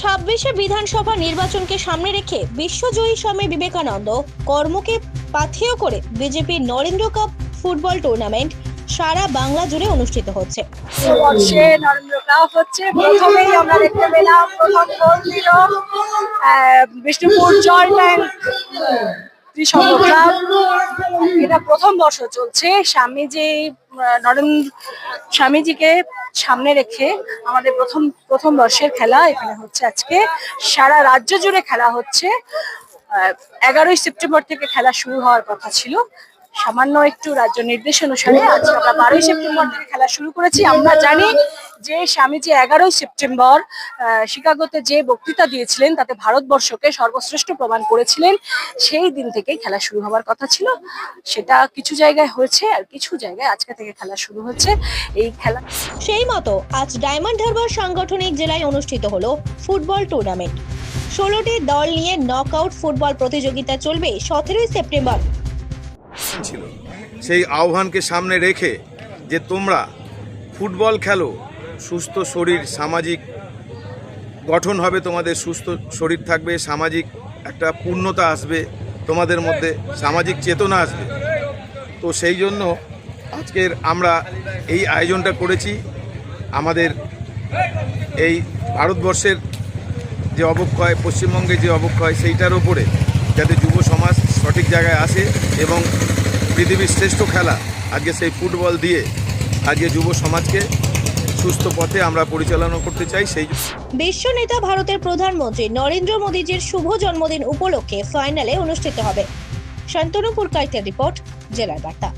ছাব্বিশে বিধানসভা নির্বাচনকে সামনে রেখে বিশ্বজয়ী স্বামী বিবেকানন্দ কর্মকে পাথেয় করে বিজেপির নরেন্দ্র কাপ ফুটবল টুর্নামেন্ট সারা বাংলা জুড়ে অনুষ্ঠিত হচ্ছে। বিষ্ণুপুর এটা প্রথম বর্ষ চলছে। স্বামীজি নরেন্দ্র, স্বামীজিকে সামনে রেখে আমাদের প্রথম প্রথম বর্ষের খেলা এখানে হচ্ছে আজকে। সারা রাজ্য জুড়ে খেলা হচ্ছে। এগারোই সেপ্টেম্বর থেকে খেলা শুরু হওয়ার কথা ছিল। সামান্য একটু রাজ্য নির্দেশ অনুসারে আজকে আমরা বারোই সেপ্টেম্বর থেকে খেলা শুরু করেছি। আমরা জানি যে স্বামীজি এগারোই সেপ্টেম্বর শিকাগোতে যে বক্তৃতা দিয়েছিলেন তাতে ভারতবর্ষকে সর্বশ্রেষ্ঠ প্রমাণ করেছিলেন সেই দিন থেকেই খেলা শুরু হওয়ার কথা ছিল। সেটা কিছু জায়গায় হয়েছে আর কিছু জায়গায় আজকে থেকে খেলা শুরু হচ্ছে। এই খেলা সেই মতো আজ ডায়মন্ড হারবার সাংগঠনিক জেলায় অনুষ্ঠিত হলো ফুটবল টুর্নামেন্ট। ষোলোটি দল নিয়ে নকআউট ফুটবল প্রতিযোগিতা চলবে সতেরোই সেপ্টেম্বর। ছিল। সেই আহ্বানকে সামনে রেখে যে তোমরা ফুটবল খেলো সুস্থ শরীর, সামাজিক গঠন হবে তোমাদের, সুস্থ শরীর থাকবে, সামাজিক একটা পূর্ণতা আসবে তোমাদের মধ্যে, সামাজিক চেতনা আসবে। তো সেই জন্য আজকের আমরা এই আয়োজনটা করেছি। আমাদের এই ভারতবর্ষের যে অবক্ষয় পশ্চিমবঙ্গে যে অবক্ষয়, সেইটার ওপরে যাতে যুব সমাজ সঠিক জায়গায় আসে এবং পৃথিবীর শ্রেষ্ঠ খেলা আজকে সেই ফুটবল দিয়ে আজকে যুব সমাজকে সুস্থ পথে আমরা পরিচালনা করতে চাই, সেই বিশ্ব নেতা ভারতের প্রধানমন্ত্রী নরেন্দ্র মোদীজির শুভ জন্মদিন উপলক্ষে ফাইনালে অনুষ্ঠিত হবে। শান্তনু পুরকাইতের রিপোর্ট, জেলার বার্তা।